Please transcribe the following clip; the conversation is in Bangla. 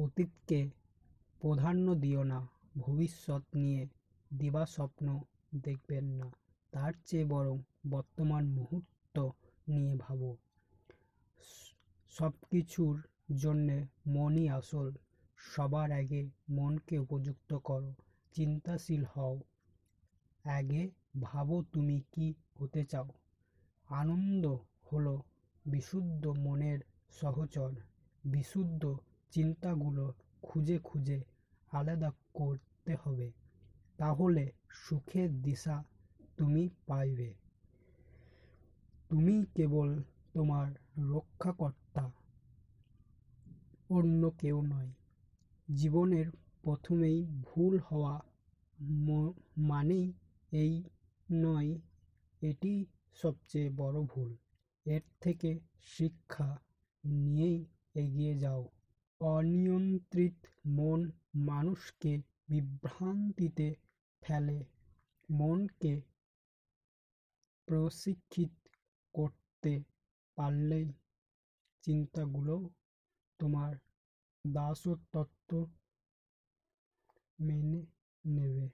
অতীতকে প্রাধান্য দিও না, ভবিষ্যৎ নিয়ে দিবাস্বপ্ন দেখবেন না। তার চেয়ে বরং বর্তমান মুহূর্ত নিয়ে ভাবো। সব কিছুর জন্যে মনই আসল, সবার আগে মনকে উপযুক্ত করো, চিন্তাশীল হও। আগে ভাবো তুমি কি হতে চাও। আনন্দ হলো বিশুদ্ধ মনের সহচর, বিশুদ্ধ চিন্তাগুলো খুঁজে খুঁজে আলাদা করতে হবে। তাহলে সুখের দিশা তুমি পাইবে। তুমি কেবল তোমার রক্ষাকর্তা, অন্য কেউ নয়। জীবনের প্রথমেই ভুল হওয়া মানেই এই নয় এটিই সবচেয়ে বড় ভুল। এর থেকে শিক্ষা নিয়েই এগিয়ে যাও। অনিয়ন্ত্রিত মন মানুষকে বিভ্রান্তিতে ফেলে। মনকে প্রশিক্ষিত করতে পারলেই চিন্তাগুলো তোমার দাসত্ব মেনে নেবে।